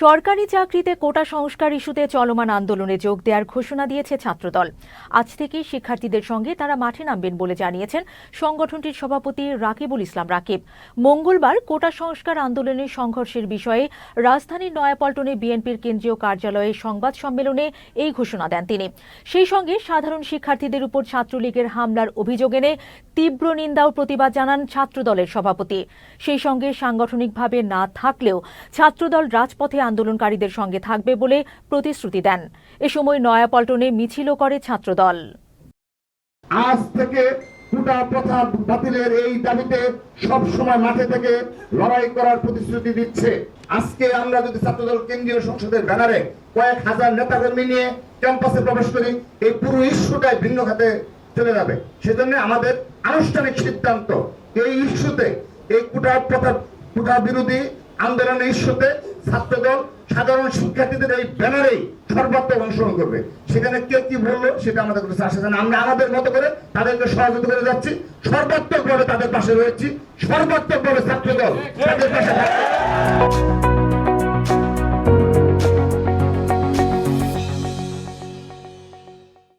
সরকারি চাকরিতে কোটা সংস্কার ইস্যুতে চলমান আন্দোলনে যোগ দেওয়ার ঘোষণা দিয়েছে ছাত্রদল। আজ থেকে শিক্ষার্থীদের সঙ্গে তারা মাঠে নামবেন বলে জানিয়েছেন সংগঠনটির সভাপতি রাকিবুল ইসলাম রাকিব। মঙ্গলবার কোটা সংস্কার আন্দোলনের সংঘর্ষের বিষয়ে রাজধানীর নয়াপল্টনে বিএনপির কেন্দ্রীয় কার্যালয়ে সংবাদ সম্মেলনে এই ঘোষণা দেন তিনি। সেই সঙ্গে সাধারণ শিক্ষার্থীদের উপর ছাত্রলীগের হামলার অভিযোগ এনে তীব্র নিন্দা ও প্রতিবাদ জানান ছাত্রদলের সভাপতি। সেই সঙ্গে সাংগঠনিকভাবে না থাকলেও ছাত্রদল রাজপথে আন্দোলনকারীদের সঙ্গে থাকবে বলে প্রতিশ্রুতি দেন। এ সময় নয়াপল্টনে মিছিলও করে ছাত্রদল। আজ থেকে প্রথা বাতিলের এই দাবিতে সব সময় মাঠে থেকে লড়াই করার প্রতিশ্রুতি দিচ্ছে। আজকে আমরা যদি ছাত্রদল কেন্দ্রীয় সংসদের ব্যানারে কয়েক হাজার নেতাকর্মী নিয়ে ক্যাম্পাসে প্রবেশ করি, এই পুরো ইস্যুটাই ভিন্ন খাতে চলে যাবে। সেজন্য আমাদের আনুষ্ঠানিক সিদ্ধান্ত, এই ইস্যুতে এই কোটা প্রথা কোটা বিরোধী আন্দোলনের ইস্যুতে ছাত্রদল সাধারণ শিক্ষার্থীদের এই ব্যানারেই সর্বাত্মক অংশগ্রহণ করবে। সেখানে কে কি বলল সেটা আমাদের কাছে আসে না। আমরা আমাদের মতো করে তাদেরকে সহযোগিতা করে যাচ্ছি। সর্বাত্মকভাবে তাদের পাশে রয়েছি। সর্বাত্মকভাবে ছাত্রদল তাদের পাশে।